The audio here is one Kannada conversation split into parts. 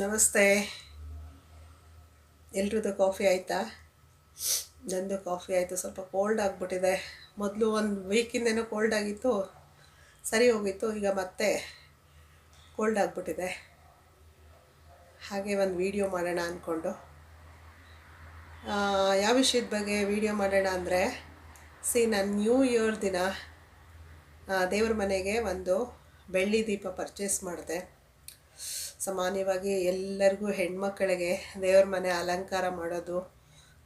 ನಮಸ್ತೆ. ಎಲ್ರದ್ದು ಕಾಫಿ ಆಯಿತಾ? ನಂದು ಕಾಫಿ ಆಯಿತು. ಸ್ವಲ್ಪ ಕೋಲ್ಡ್ ಆಗಿಬಿಟ್ಟಿದೆ. ಮೊದಲು ಒಂದು ವೀಕಿಂದೇನೋ ಕೋಲ್ಡ್ ಆಗಿತ್ತು. ಸರಿ ಹೋಗಿತ್ತು. ಈಗ ಮತ್ತೆ ಕೋಲ್ಡ್ ಆಗಿಬಿಟ್ಟಿದೆ. ಹಾಗೆ ಒಂದು ವೀಡಿಯೋ ಮಾಡೋಣ ಅಂದ್ಕೊಂಡು ಯಾವ ವಿಷಯದ ಬಗ್ಗೆ ವೀಡಿಯೋ ಮಾಡೋಣ ಅಂದರೆ ಸಿ ನಾನು ನ್ಯೂ ಇಯರ್ ದಿನ ದೇವ್ರ ಮನೆಗೆ ಒಂದು ಬೆಳ್ಳಿ ದೀಪ ಪರ್ಚೇಸ್ ಮಾಡಿದೆ. ಸಾಮಾನ್ಯವಾಗಿ ಎಲ್ಲರಿಗೂ ಹೆಣ್ಮಕ್ಕಳಿಗೆ ದೇವ್ರ ಮನೆ ಅಲಂಕಾರ ಮಾಡೋದು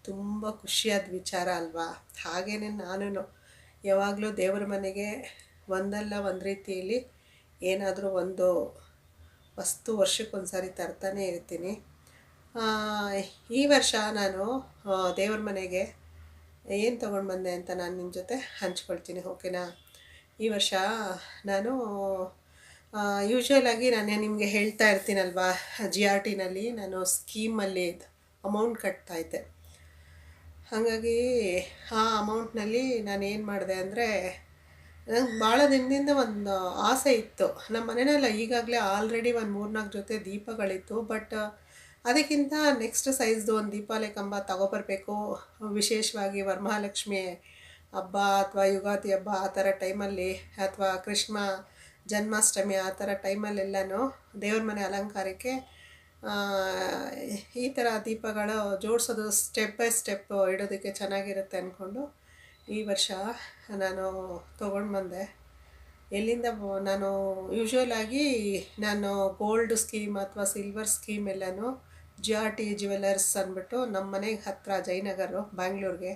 ತುಂಬ ಖುಷಿಯಾದ ವಿಚಾರ ಅಲ್ವಾ? ಹಾಗೇ ನಾನು ಯಾವಾಗಲೂ ದೇವ್ರ ಮನೆಗೆ ಒಂದಲ್ಲ ಒಂದು ರೀತಿಯಲ್ಲಿ ಏನಾದರೂ ಒಂದು ವಸ್ತು ವರ್ಷಕ್ಕೊಂದು ಸಾರಿ ತರ್ತಾನೆ ಇರ್ತೀನಿ. ಈ ವರ್ಷ ನಾನು ದೇವ್ರ ಮನೆಗೆ ಏನು ತೊಗೊಂಡು ಬಂದೆ ಅಂತ ನಾನು ನಿಮ್ಮ ಜೊತೆ ಹಂಚ್ಕೊಳ್ತೀನಿ ಓಕೆನಾ ಈ ವರ್ಷ ನಾನು ಯೂಶ್ವಲ್ ಆಗಿ ನಾನು ನಿಮಗೆ ಹೇಳ್ತಾ ಇರ್ತೀನಲ್ವಾ ಜಿ ಆರ್ ಟಿನಲ್ಲಿ ನಾನು ಸ್ಕೀಮಲ್ಲಿ ಅಮೌಂಟ್ ಕಟ್ತಾ ಇದ್ದೆ. ಹಾಗಾಗಿ ಆ ಅಮೌಂಟ್ನಲ್ಲಿ ನಾನು ಏನು ಮಾಡಿದೆ ಅಂದರೆ, ನಂಗೆ ಭಾಳ ದಿನದಿಂದ ಒಂದು ಆಸೆ ಇತ್ತು. ನಮ್ಮ ಮನೆಯಲ್ಲ ಈಗಾಗಲೇ ಆಲ್ರೆಡಿ ಒಂದು ಮೂರ್ನಾಲ್ಕು ಜೊತೆ ದೀಪಗಳಿತ್ತು ಬಟ್ ಅದಕ್ಕಿಂತ ನೆಕ್ಸ್ಟ್ ಸೈಜ್ದು ಒಂದು ದೀಪಾವಳಿ ಕಂಬ ತಗೊಬರ್ಬೇಕು. ವಿಶೇಷವಾಗಿ ವರಮಹಾಲಕ್ಷ್ಮಿ ಹಬ್ಬ ಅಥವಾ ಯುಗಾದಿ ಹಬ್ಬ ಆ ಥರ ಟೈಮಲ್ಲಿ ಅಥವಾ ಕೃಷ್ಣ ಜನ್ಮಾಷ್ಟಮಿ ಆ ಥರ ಟೈಮಲ್ಲೆಲ್ಲನೂ ದೇವ್ರ ಮನೆ ಅಲಂಕಾರಕ್ಕೆ ಈ ಥರ ದೀಪಗಳು ಜೋಡಿಸೋದು ಸ್ಟೆಪ್ ಬೈ ಸ್ಟೆಪ್ ಇಡೋದಕ್ಕೆ ಚೆನ್ನಾಗಿರುತ್ತೆ ಅಂದ್ಕೊಂಡು ಈ ವರ್ಷ ನಾನು ತೊಗೊಂಡು ಬಂದೆ. ಎಲ್ಲಿಂದ ನಾನು ಯೂಶ್ವಲಾಗಿ ನಾನು ಗೋಲ್ಡ್ ಸ್ಕೀಮ್ ಅಥವಾ ಸಿಲ್ವರ್ ಸ್ಕೀಮ್ ಎಲ್ಲನೂ ಜಿ ಆರ್ ಟಿ ಜ್ಯುವೆಲರ್ಸ್ ಅಂದ್ಬಿಟ್ಟು ನಮ್ಮ ಮನೆಗೆ ಹತ್ತಿರ ಜಯನಗರು, ಬ್ಯಾಂಗ್ಳೂರಿಗೆ.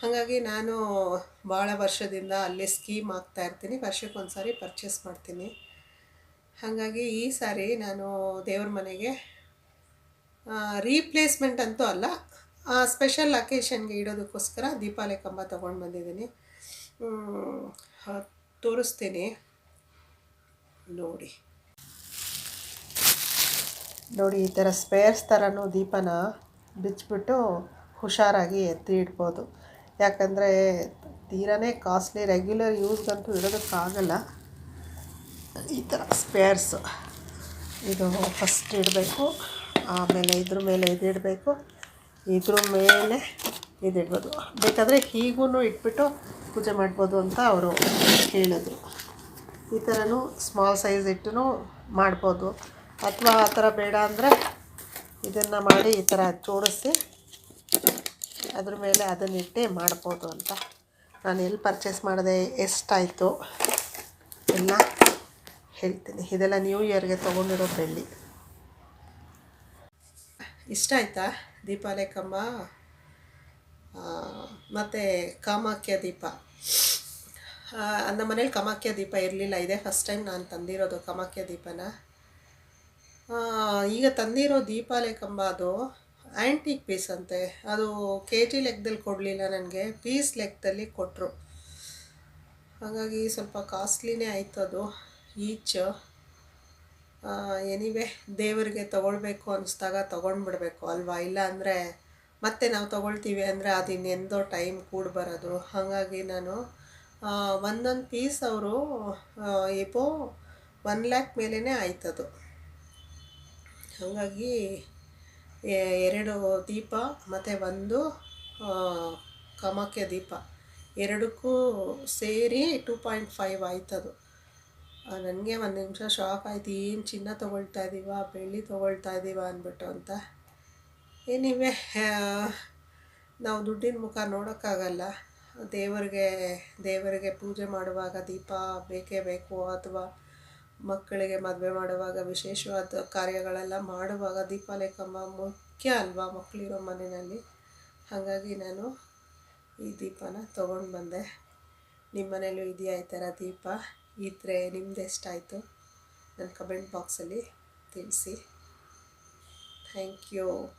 ಹಾಗಾಗಿ ನಾನು ಭಾಳ ವರ್ಷದಿಂದ ಅಲ್ಲಿ ಸ್ಕೀಮ್ ಆಗ್ತಾ ಇರ್ತೀನಿ. ವರ್ಷಕ್ಕೊಂದು ಸಾರಿ ಪರ್ಚೇಸ್ ಮಾಡ್ತೀನಿ. ಹಾಗಾಗಿ ಈ ಸಾರಿ ನಾನು ದೇವ್ರ ಮನೆಗೆ ರೀಪ್ಲೇಸ್ಮೆಂಟ್ ಅಂತೂ ಅಲ್ಲ ಸ್ಪೆಷಲ್ ಅಕೇಶನ್ಗೆ ಇಡೋದಕ್ಕೋಸ್ಕರ ದೀಪಾವಳಿ ಕಂಬ ತೊಗೊಂಡು ಬಂದಿದ್ದೀನಿ. ತೋರಿಸ್ತೀನಿ. ನೋಡಿ. ನೋಡಿ, ಈ ಥರ ಸ್ಪೇರ್ಸ್ ಥರನೂ ದೀಪನ ಬಿಚ್ಚಿಬಿಟ್ಟು ಹುಷಾರಾಗಿ ಎತ್ತಿ ಇಡ್ಬೋದು. ಯಾಕಂದರೆ ತೀರನೇ ಕಾಸ್ಟ್ಲಿ ರೆಗ್ಯುಲರ್ ಯೂಸ್ಗಂತೂ ಇಡೋದಕ್ಕಾಗಲ್ಲ ಈ ಥರ ಸ್ಪೇರ್ಸ್ ಇದು ಫಸ್ಟ್ ಇಡಬೇಕು, ಆಮೇಲೆ ಇದ್ರ ಮೇಲೆ ಇದಿಡಬೇಕು ಇದ್ರ ಮೇಲೆ ಇದಿಡ್ಬೋದು ಬೇಕಾದರೆ ಹೀಗೂ ಇಟ್ಬಿಟ್ಟು ಪೂಜೆ ಮಾಡ್ಬೋದು ಅಂತ ಅವರು ಹೇಳಿದ್ರು. ಈ ಥರನೂ ಸ್ಮಾಲ್ ಸೈಜ್ ಇಟ್ಟು ಮಾಡ್ಬೋದು. ಅಥವಾ ಆ ಥರ ಬೇಡ ಅಂದರೆ ಇದನ್ನು ಮಾಡಿ ಈ ಥರ ಜೋಡಿಸಿ ಅದ್ರ ಮೇಲೆ ಅದನ್ನಿಟ್ಟೆ ಮಾಡ್ಬೋದು ಅಂತ. ನಾನು ಎಲ್ಲಿ ಪರ್ಚೇಸ್ ಮಾಡಿದೆ ಎಷ್ಟಾಯಿತು ಎಲ್ಲ ಹೇಳ್ತೀನಿ. ಇದೆಲ್ಲ ನ್ಯೂ ಇಯರ್ಗೆ ತೊಗೊಂಡಿರೋ ಬೆಳ್ಳಿ. ಇಷ್ಟ ಆಯ್ತಾ? ದೀಪಾಲೆ ಕಂಬ? ಮತ್ತು ಕಾಮಾಖ್ಯ ದೀಪ. ನಮ್ಮ ಮನೇಲಿ ಕಾಮಾಖ್ಯ ದೀಪ ಇರಲಿಲ್ಲ. ಇದೇ ಫಸ್ಟ್ ಟೈಮ್ ನಾನು ತಂದಿರೋದು ಕಾಮಾಖ್ಯ ದೀಪನ. ಈಗ ತಂದಿರೋ ದೀಪಾಲೆ ಕಂಬ ಅದು. ಆ್ಯಂಟಿಕ್ ಪೀಸ್ ಅಂತೆ. ಅದು ಕೆ ಜಿ ಲೆಕ್ಕದಲ್ಲಿ ಕೊಡಲಿಲ್ಲ ನನಗೆ. ಪೀಸ್ ಲೆಕ್ಕದಲ್ಲಿ ಕೊಟ್ಟರು ಹಾಗಾಗಿ ಸ್ವಲ್ಪ ಕಾಸ್ಟ್ಲಿನೇ ಆಯಿತು ಅದು. ಈಚ್ ಎನಿವೆ ದೇವರಿಗೆ ತೊಗೊಳ್ಬೇಕು ಅನ್ನಿಸ್ದಾಗ ತೊಗೊಂಡ್ಬಿಡ್ಬೇಕು ಅಲ್ವಾ? ಇಲ್ಲ ಅಂದರೆ ಮತ್ತೆ ನಾವು ತೊಗೊಳ್ತೀವಿ ಅಂದರೆ ಅದು ಇನ್ನೆಂದೋ ಟೈಮ್ ಕೂಡ ಬರೋದು. ಹಾಗಾಗಿ ನಾನು ಒಂದೊಂದು ಪೀಸ್ ಅವರು ಎಪೋ ಒನ್ ಲ್ಯಾಕ್ ಮೇಲೇ ಆಯ್ತದು. ಹಾಗಾಗಿ ಎರಡು ದೀಪ, ಮತ್ತು ಒಂದು ಕಾಮಾಖ್ಯ ದೀಪ. ಎರಡಕ್ಕೂ ಸೇರಿ ಟೂ ಪಾಯಿಂಟ್ ಫೈವ್ ಆಯ್ತದು. ನನಗೆ ಒಂದು ನಿಮಿಷ ಶಾಕ್ ಆಯ್ತು. ಏನು ಚಿನ್ನ ತೊಗೊಳ್ತಾ ಇದ್ದೀವ ಬೆಳ್ಳಿ ತೊಗೊಳ್ತಾ ಇದ್ದೀವ ಅಂದ್ಬಿಟ್ಟು ಅಂತ. ಏನಿವೆ ನಾವು ದುಡ್ಡಿನ ಮುಖ ನೋಡೋಕ್ಕಾಗಲ್ಲ. ದೇವರಿಗೆ ದೇವರಿಗೆ ಪೂಜೆ ಮಾಡುವಾಗ ದೀಪ ಬೇಕೇ ಬೇಕು ಅಥವಾ ಮಕ್ಕಳಿಗೆ ಮದುವೆ ಮಾಡುವಾಗ ವಿಶೇಷವಾದ ಕಾರ್ಯಗಳೆಲ್ಲ ಮಾಡುವಾಗ ದೀಪಾವಳಿ ಕಂಬ ಮುಖ್ಯ ಅಲ್ವಾ ಮಕ್ಕಳಿರೋ ಮನೆಯಲ್ಲಿ? ಹಾಗಾಗಿ ನಾನು ಈ ದೀಪನ ತೊಗೊಂಡು ಬಂದೆ. ನಿಮ್ಮ ಮನೇಲೂ ಇದೆಯಾ ಈ ಥರ ದೀಪ? ಇದ್ದರೆ ನಿಮ್ದು ಎಷ್ಟಾಯಿತು? ನನ್ನ ಕಮೆಂಟ್ ಬಾಕ್ಸಲ್ಲಿ ತಿಳಿಸಿ. Thank you